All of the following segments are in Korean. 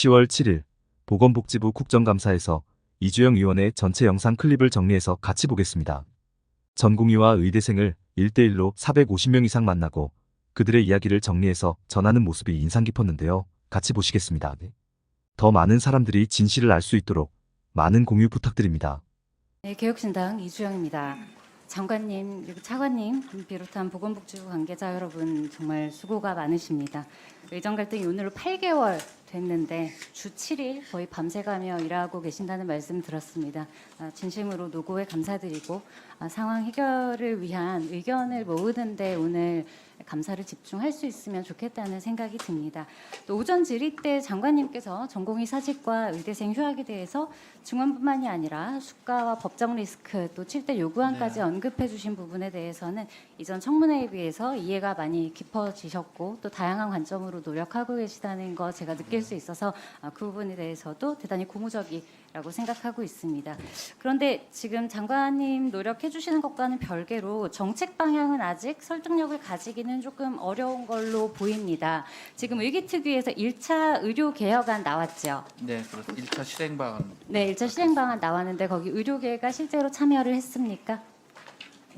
10월 7일 보건복지부 국정감사에서 이주영 의원의 전체 영상 클립을 정리해서 같이 보겠습니다. 전공의와 의대생을 1대1로 450명 이상 만나고 그들의 이야기를 정리해서 전하는 모습이 인상 깊었는데요. 같이 보시겠습니다. 더 많은 사람들이 진실을 알 수 있도록 많은 공유 부탁드립니다. 네, 개혁신당 이주영입니다. 장관님, 그리고 차관님 비롯한 보건복지부 관계자 여러분 정말 수고가 많으십니다. 의정 갈등이 오늘로 8개월 됐는데 주 7일 거의 밤새가며 일하고 계신다는 말씀 들었습니다. 아, 진심으로 노고에 감사드리고 아, 상황 해결을 위한 의견을 모으는데 오늘 감사를 집중할 수 있으면 좋겠다는 생각이 듭니다. 또 오전 질의 때 장관님께서 전공의 사직과 의대생 휴학에 대해서 증언뿐만이 아니라 수가와 법적 리스크 또 7대 요구안까지 네. 언급해 주신 부분에 대해서는 이전 청문회에 비해서 이해가 많이 깊어지셨고 또 다양한 관점으로 노력하고 계시다는 거 제가 느낄 수 있어서 아, 그 부분에 대해서도 대단히 고무적이 라고 생각하고 있습니다. 그런데 지금 장관님 노력해 주시는 것과는 별개로 정책 방향은 아직 설득력을 가지기는 조금 어려운 걸로 보입니다. 지금 의기특위에서 1차 의료 개혁안 나왔죠. 네, 그렇습니다. 1차 실행 방안. 네, 1차 실행 방안 나왔는데 거기 의료계가 실제로 참여를 했습니까?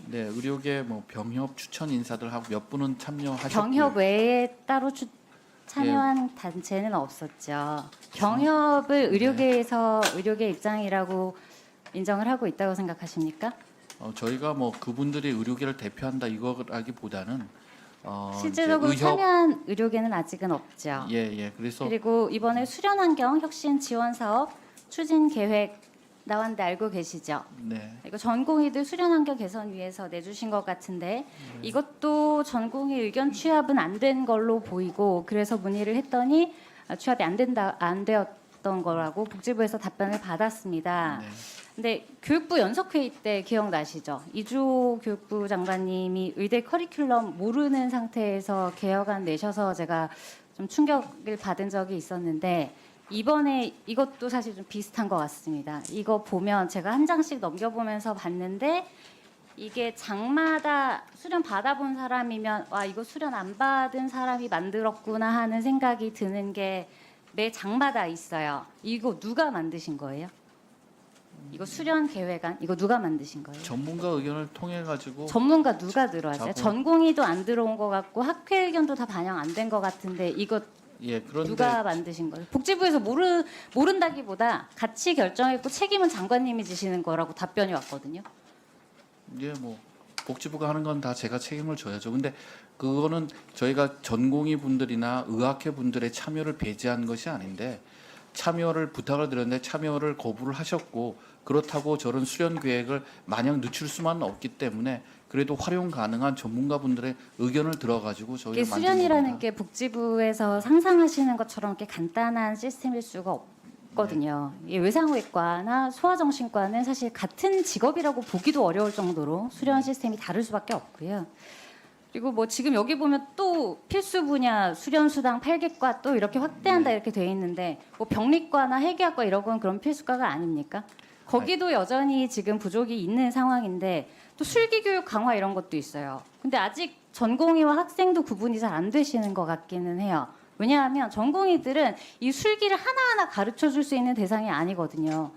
네, 의료계 뭐 병협 추천 인사들 하고 몇 분은 참여하셨고요. 병협 외에 따로 추, 참여한 단체는 없었죠. 병협을 의료계에서 의료계 입장이라고 인정을 하고 있다고 생각하십니까? 어, 저희가 뭐 그분들이 의료계를 대표한다 이거라기보다는 어, 실질적으로 이제 의협 참여한 의료계는 아직은 없죠. 예, 예. 그래서 그리고 이번에 수련환경 혁신 지원 사업 추진 계획 나왔는데 알고 계시죠? 네. 이거 전공의들 수련 환경 개선 위해서 내주신 것 같은데 이것도 전공의 의견 취합은 안 된 걸로 보이고 그래서 문의를 했더니 아, 취합이 안 된다 안 되었던 거라고 복지부에서 답변을 받았습니다. 네. 근데 교육부 연석회의 때 기억나시죠? 이주 교육부 장관님이 의대 커리큘럼 모르는 상태에서 개혁안 내셔서 제가 좀 충격을 받은 적이 있었는데 이번에 이것도 사실 좀 비슷한 것 같습니다. 이거 보면 제가 한 장씩 넘겨보면서 봤는데 이게 장마다 수련 받아본 사람이면 와 이거 수련 안 받은 사람이 만들었구나 하는 생각이 드는 게 매 장마다 있어요. 이거 누가 만드신 거예요? 이거 수련 계획안 이거 누가 만드신 거예요? 전문가 의견을 통해 가지고 전문가 누가 들어왔어요? 자본. 전공의도 안 들어온 것 같고 학회 의견도 다 반영 안 된 것 같은데 이거 예, 그런데 누가 만드신 거예요? 복지부에서 모르 모른다기보다 같이 결정했고 책임은 장관님이 지시는 거라고 답변이 왔거든요. 예, 뭐 복지부가 하는 건 다 제가 책임을 져야죠. 근데 그거는 저희가 전공의 분들이나 의학회 분들의 참여를 배제한 것이 아닌데 참여를 부탁을 드렸는데 참여를 거부를 하셨고 그렇다고 저런 수련 계획을 마냥 늦출 수만은 없기 때문에 그래도 활용 가능한 전문가 분들의 의견을 들어가지고 저희가 수련이라는. 게 복지부에서 상상하시는 것처럼 이렇게 간단한 시스템일 수가 없 거든요. 네. 이 외상후외과나 소아정신과는 사실 같은 직업이라고 보기도 어려울 정도로 수련 네. 시스템이 다를 수밖에 없고요. 그리고 뭐 지금 여기 보면 또 필수 분야 수련 수당 8개과 또 이렇게 확대한다 네. 이렇게 돼 있는데 뭐 병리과나 해계학과 이런 건 그런 필수과가 아닙니까? 거기도 여전히 지금 부족이 있는 상황인데 또 술기 교육 강화 이런 것도 있어요. 근데 아직 전공의와 학생도 구분이 잘 안 되시는 것 같기는 해요. 왜냐하면 전공의들은 이 술기를 하나하나 가르쳐 줄 수 있는 대상이 아니거든요.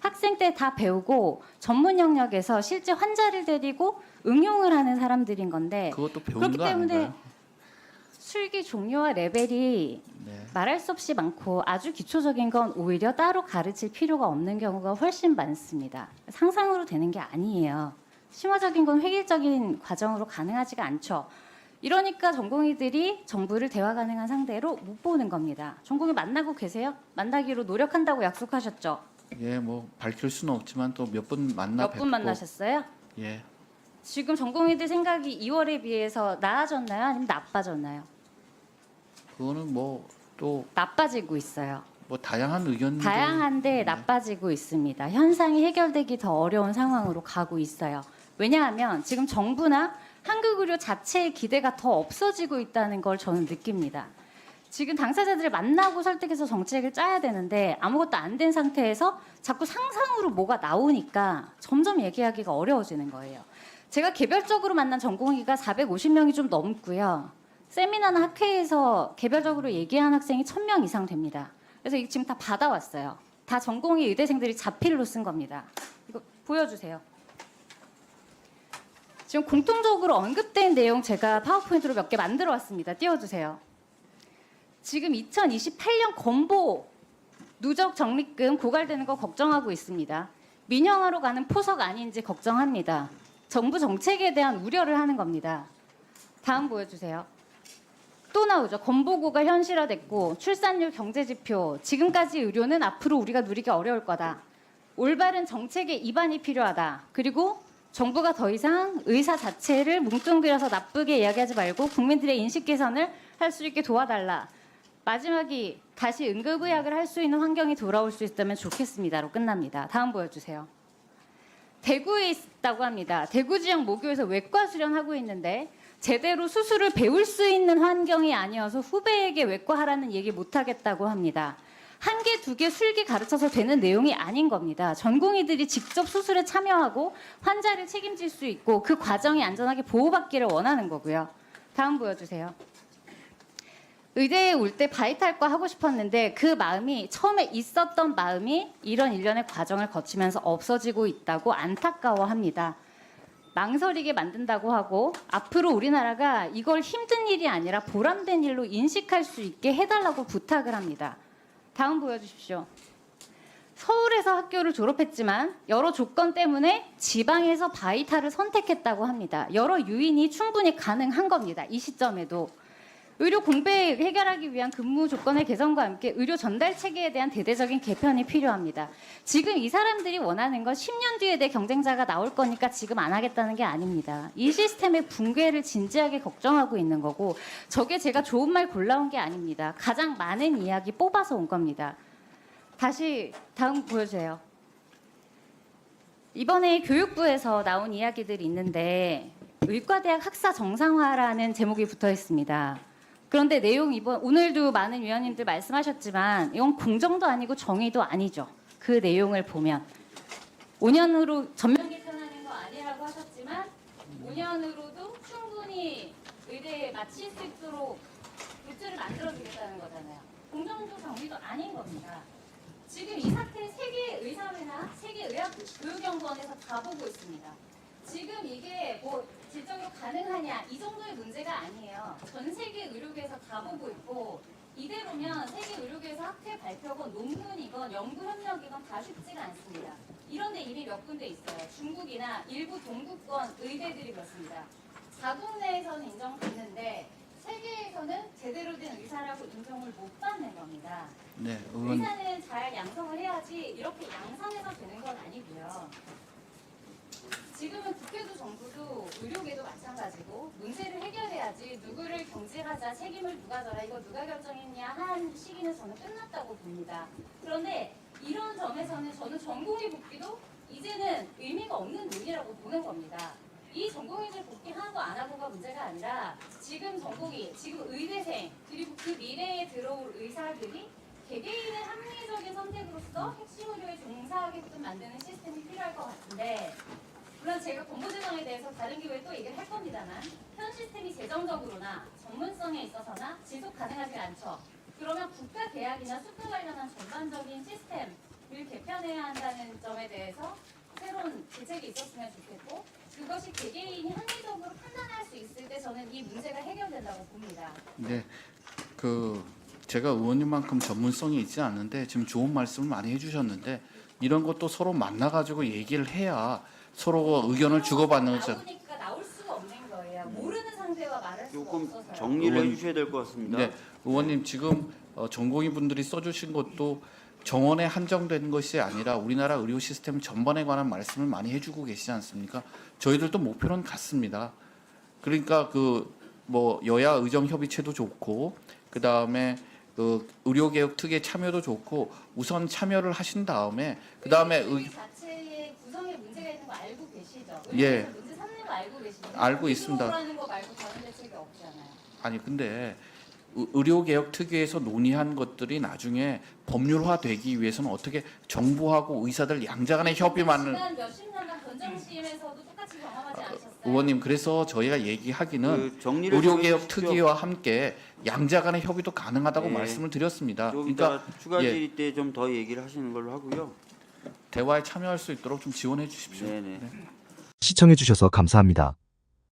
학생 때 다 배우고 전문 영역에서 실제 환자를 데리고 응용을 하는 사람들인 건데 그것도 배우는 그렇기 거 때문에 아닌가요? 술기 종류와 레벨이 네. 말할 수 없이 많고 아주 기초적인 건 오히려 따로 가르칠 필요가 없는 경우가 훨씬 많습니다. 상상으로 되는 게 아니에요. 심화적인 건 획일적인 과정으로 가능하지가 않죠. 이러니까 전공의들이 정부를 대화 가능한 상대로 못 보는 겁니다. 전공의 만나고 계세요? 만나기로 노력한다고 약속하셨죠? 예, 뭐 밝힐 수는 없지만 또 몇 분 만나 몇 뵙고 분 만나셨어요? 예. 지금 전공의들 생각이 2월에 비해서 나아졌나요? 아니면 나빠졌나요? 그거는 뭐또뭐 나빠지고 있어요. 다양한 의견 다양한데 나빠지고 있습니다. 현상이 해결되기 더 어려운 상황으로 가고 있어요. 왜냐하면 지금 정부나 한국 의료 자체의 기대가 더 없어지고 있다는 걸 저는 느낍니다. 지금 당사자들을 만나고 설득해서 정책을 짜야 되는데 아무것도 안 된 상태에서 자꾸 상상으로 뭐가 나오니까 점점 얘기하기가 어려워지는 거예요. 제가 개별적으로 만난 전공의가 450명이 좀 넘고요. 세미나나 학회에서 개별적으로 얘기한 학생이 1000명 이상 됩니다. 그래서 이거 지금 다 받아왔어요. 다 전공의 의대생들이 자필로 쓴 겁니다. 이거 보여주세요. 지금 공통적으로 언급된 내용 제가 파워포인트로 몇 개 만들어 왔습니다. 띄워주세요. 지금 2028년 건보 누적 적립금 고갈되는 거 걱정하고 있습니다. 민영화로 가는 포석 아닌지 걱정합니다. 정부 정책에 대한 우려를 하는 겁니다. 다음 보여주세요. 또 나오죠. 건보고가 현실화됐고 출산율 경제지표 지금까지 의료는 앞으로 우리가 누리기 어려울 거다. 올바른 정책의 입안이 필요하다. 그리고 정부가 더 이상 의사 자체를 뭉뚱그려서 나쁘게 이야기하지 말고 국민들의 인식 개선을 할 수 있게 도와달라. 마지막이 다시 응급의학을 할 수 있는 환경이 돌아올 수 있다면 좋겠습니다로 끝납니다. 다음 보여주세요. 대구에 있다고 합니다. 대구 지역 모교에서 외과 수련하고 있는데 제대로 수술을 배울 수 있는 환경이 아니어서 후배에게 외과하라는 얘기 못 하겠다고 합니다. 한 개, 두 개 술기 가르쳐서 되는 내용이 아닌 겁니다. 전공의들이 직접 수술에 참여하고 환자를 책임질 수 있고 그 과정이 안전하게 보호받기를 원하는 거고요. 다음 보여주세요. 의대에 올 때 바이탈과 하고 싶었는데 그 마음이 처음에 있었던 마음이 이런 일련의 과정을 거치면서 없어지고 있다고 안타까워합니다. 망설이게 만든다고 하고 앞으로 우리나라가 이걸 힘든 일이 아니라 보람된 일로 인식할 수 있게 해달라고 부탁을 합니다. 다음 보여주십시오. 서울에서 학교를 졸업했지만 여러 조건 때문에 지방에서 바이탈을 선택했다고 합니다. 여러 유인이 충분히 가능한 겁니다. 이 시점에도. 의료 공백 해결하기 위한 근무 조건의 개선과 함께 의료 전달 체계에 대한 대대적인 개편이 필요합니다. 지금 이 사람들이 원하는 건 10년 뒤에 내 경쟁자가 나올 거니까 지금 안 하겠다는 게 아닙니다. 이 시스템의 붕괴를 진지하게 걱정하고 있는 거고 저게 제가 좋은 말 골라온 게 아닙니다. 가장 많은 이야기 뽑아서 온 겁니다. 다시 다음 보여주세요. 이번에 교육부에서 나온 이야기들이 있는데 의과대학 학사 정상화라는 제목이 붙어 있습니다. 그런데 내용 이번 오늘도 많은 위원님들 말씀하셨지만 이건 공정도 아니고 정의도 아니죠. 그 내용을 보면 5년으로 전면 개편하는 거 아니라고 하셨지만 5년으로도 충분히 의대에 마칠 수 있도록 루트를 만들어 주겠다는 거잖아요. 공정도 정의도 아닌 겁니다. 지금 이 사태 세계 의사회나 세계 의학 교육연구원에서 다 보고 있습니다. 지금 이게 뭐 가능하냐 이 정도의 문제가 아니에요. 전 세계 의료계에서 다 보고 있고 이대로면 세계 의료계에서 학회 발표건 논문이건 연구 협력이건 다 쉽지가 않습니다. 이런 데 이미 몇 군데 있어요. 중국이나 일부 동구권 의대들이 그렇습니다. 자국 내에서는 인정받는데 세계에서는 제대로 된 의사라고 인정을 못 받는 겁니다. 네, 의원 의사는 잘 양성을 해야지 이렇게 양성해서 되는 건 아니고요. 지금은 국회도 정부도 의료계도 마찬가지고 문제를 해결해야지 누구를 경질하자 책임을 누가 져라 이거 누가 결정했냐 한 시기는 저는 끝났다고 봅니다. 그런데 이런 점에서는 저는 전공의 복귀도 이제는 의미가 없는 논의라고 보는 겁니다. 이 전공의들 복귀 하고 안 하고가 문제가 아니라 지금 전공의, 지금 의대생 그리고 그 미래에 들어올 의사들이 개개인의 합리적인 선택으로서 핵심 의료에 종사하게끔 만드는 시스템이 필요할 것 같은데 물론 제가 공보재정에 대해서 다른 기회에 또 얘기를 할 겁니다만 현 시스템이 재정적으로나 전문성에 있어서나 지속 가능하지 않죠. 그러면 국가 계약이나 수급 관련한 전반적인 시스템을 개편해야 한다는 점에 대해서 새로운 대책이 있었으면 좋겠고 그것이 개개인이 합리적으로 판단할 수 있을 때 저는 이 문제가 해결된다고 봅니다. 네, 그 제가 의원님만큼 전문성이 있지 않는데 지금 좋은 말씀을 많이 해주셨는데 이런 것도 서로 만나가지고 얘기를 해야 서로 의견을 주고받는 거죠. 나오니까 나올 수가 없는 거예요. 모르는 상대와 말할 수가 조금 없어서요. 정리를 의원- 해주셔야 될 것 같습니다. 네, 의원님 지금 어, 전공의 분들이 써주신 것도 정원에 한정된 것이 아니라 우리나라 의료 시스템 전반에 관한 말씀을 많이 해주고 계시지 않습니까? 저희들도 목표는 같습니다. 그러니까 그 뭐 여야 의정 협의체도 좋고 그 다음에 그 의료개혁 특위의 참여도 좋고 우선 참여를 하신 다음에 그 다음에 의, 있는 알고 계시죠? 예. 문제 삼는 알고 계시죠? 알고 있습니다. 하는 거 말고 다른 대책이 없잖아요. 아니 근데 의료개혁 특위에서 논의한 것들이 나중에 법률화되기 위해서는 어떻게 정부하고 의사들 양자간의 협의만을 지난 몇십 년간 권장심에서도 똑같이 경험하지 아, 않으셨어요? 의원님 그래서 저희가 얘기하기는 그 의료개혁 특위와 함께 양자간의 협의도 가능하다고 예. 말씀을 드렸습니다. 그러니까 추가 예. 질의 때 좀 더 얘기를 하시는 걸로 하고요. 대화에 참여할 수 있도록 좀 지원해 주십시오. 네. 네. 네. 시청해주셔서 감사합니다.